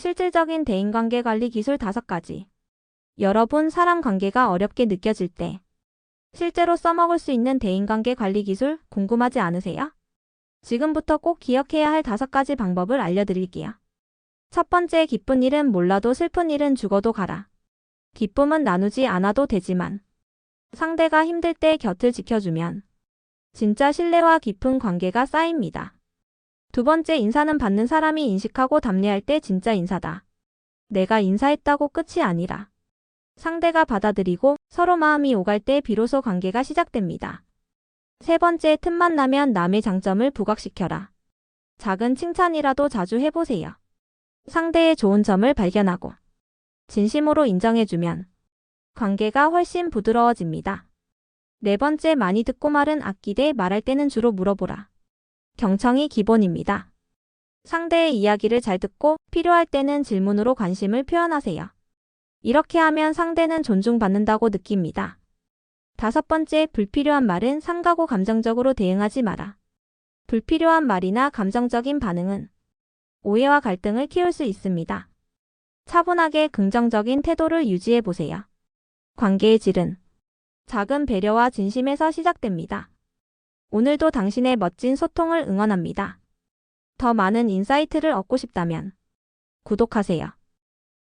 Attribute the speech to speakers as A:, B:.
A: 실질적인 대인관계 관리 기술 5가지. 여러분 사람 관계가 어렵게 느껴질 때 실제로 써먹을 수 있는 대인관계 관리 기술 궁금하지 않으세요? 지금부터 꼭 기억해야 할 5가지 방법을 알려드릴게요. 첫 번째 기쁜 일은 몰라도 슬픈 일은 죽어도 가라. 기쁨은 나누지 않아도 되지만 상대가 힘들 때 곁을 지켜주면 진짜 신뢰와 깊은 관계가 쌓입니다. 두 번째 인사는 받는 사람이 인식하고 답례할 때 진짜 인사다. 내가 인사했다고 끝이 아니라 상대가 받아들이고 서로 마음이 오갈 때 비로소 관계가 시작됩니다. 세 번째 틈만 나면 남의 장점을 부각시켜라. 작은 칭찬이라도 자주 해보세요. 상대의 좋은 점을 발견하고 진심으로 인정해주면 관계가 훨씬 부드러워집니다. 네 번째 많이 듣고 말은 아끼되 말할 때는 주로 물어보라. 경청이 기본입니다. 상대의 이야기를 잘 듣고 필요할 때는 질문으로 관심을 표현하세요. 이렇게 하면 상대는 존중받는다고 느낍니다. 다섯 번째 불필요한 말은 상가고 감정적으로 대응하지 마라. 불필요한 말이나 감정적인 반응은 오해와 갈등을 키울 수 있습니다. 차분하게 긍정적인 태도를 유지해 보세요. 관계의 질은 작은 배려와 진심에서 시작됩니다. 오늘도 당신의 멋진 소통을 응원합니다. 더 많은 인사이트를 얻고 싶다면 구독하세요.